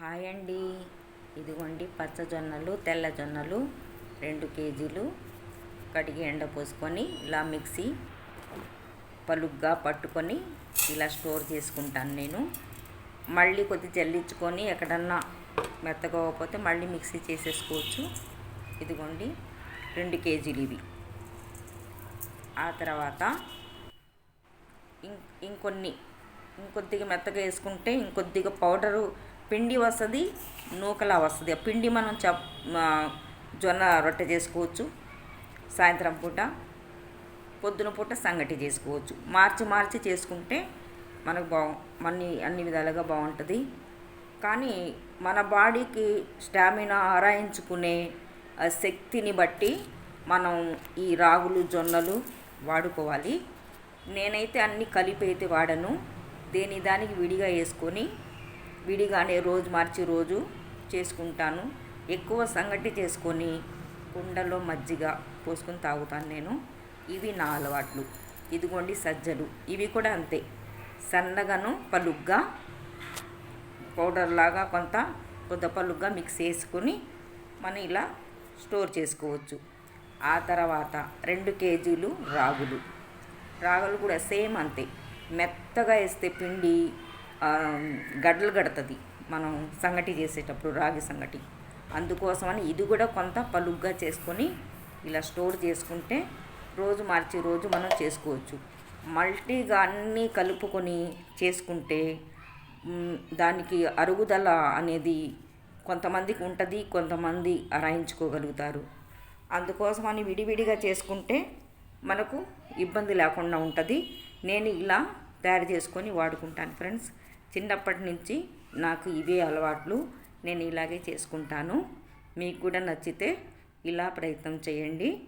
Hi అండి ఇదిగోండి పచ్చజొన్నలు తెల్ల జొన్నలు రెండు కేజీలు. కడిగి ఎండ పోసుకొని ఇలా మిక్సీ పలుగ్గా పట్టుకొని ఇలా స్టోర్ చేసుకుంటాను నేను. మళ్ళీ కొద్ది జల్లించుకొని ఎక్కడన్నా మెత్తగా మళ్ళీ మిక్సీ చేసేసుకోవచ్చు. ఇదిగోండి రెండు కేజీలు ఇవి. ఆ తర్వాత ఇంకొన్ని ఇంకొద్దిగా మెత్తగా వేసుకుంటే ఇంకొద్దిగా పౌడరు పిండి వస్తుంది నూకలా వస్తుంది. ఆ పిండి మనం చ జొన్న రొట్టె చేసుకోవచ్చు సాయంత్రం పూట పొద్దున పూట సంగటి చేసుకోవచ్చు. మార్చి మార్చి చేసుకుంటే మనకు బాగు అన్ని అన్ని విధాలుగా బాగుంటుంది కానీ మన బాడీకి స్టామినా ఆరాయించుకునే శక్తిని బట్టి మనం ఈ రాగులు జొన్నలు వాడుకోవాలి. నేనైతే అన్ని కలిపి అయితే వాడను. దేని దానికి విడిగా వేసుకొని విడిగానే రోజు మార్చి రోజు చేసుకుంటాను. ఎక్కువ సంగటి చేసుకొని కుండలో మజ్జిగ పోసుకొని తాగుతాను నేను. ఇవి నా అలవాట్లు. ఇదిగోండి సజ్జలు. ఇవి కూడా అంతే. సన్నగాను పలుగ్గా పౌడర్ లాగా కొంత కొద్ది పలుగ్గా మిక్స్ చేసుకొని మనం ఇలా స్టోర్ చేసుకోవచ్చు. ఆ తర్వాత రెండు కేజీలు రాగులు. రాగులు కూడా సేమ్ అంతే. మెత్తగా వేస్తే పిండి గడ్డలు గడుతుంది. మనం సంగటి చేసేటప్పుడు రాగి సంగటి. అందుకోసమని ఇది కూడా కొంత పలుగ్గా చేసుకొని ఇలా స్టోర్ చేసుకుంటే రోజు మార్చి రోజు మనం చేసుకోవచ్చు. మల్టీగా అన్నీ కలుపుకొని చేసుకుంటే దానికి అరుగుదల అనేది కొంతమందికి ఉంటుంది కొంతమంది అరాయించుకోగలుగుతారు అందుకోసమని విడివిడిగా చేసుకుంటే మనకు ఇబ్బంది లేకుండా ఉంటుంది. నేను ఇలా తయారు చేసుకొని వాడుకుంటాను ఫ్రెండ్స్. చిన్నప్పటి నుంచి నాకు ఇవే అలవాట్లు. నేను ఇలాగే చేసుకుంటాను. మీకు కూడా నచ్చితే ఇలా ప్రయత్నం చేయండి.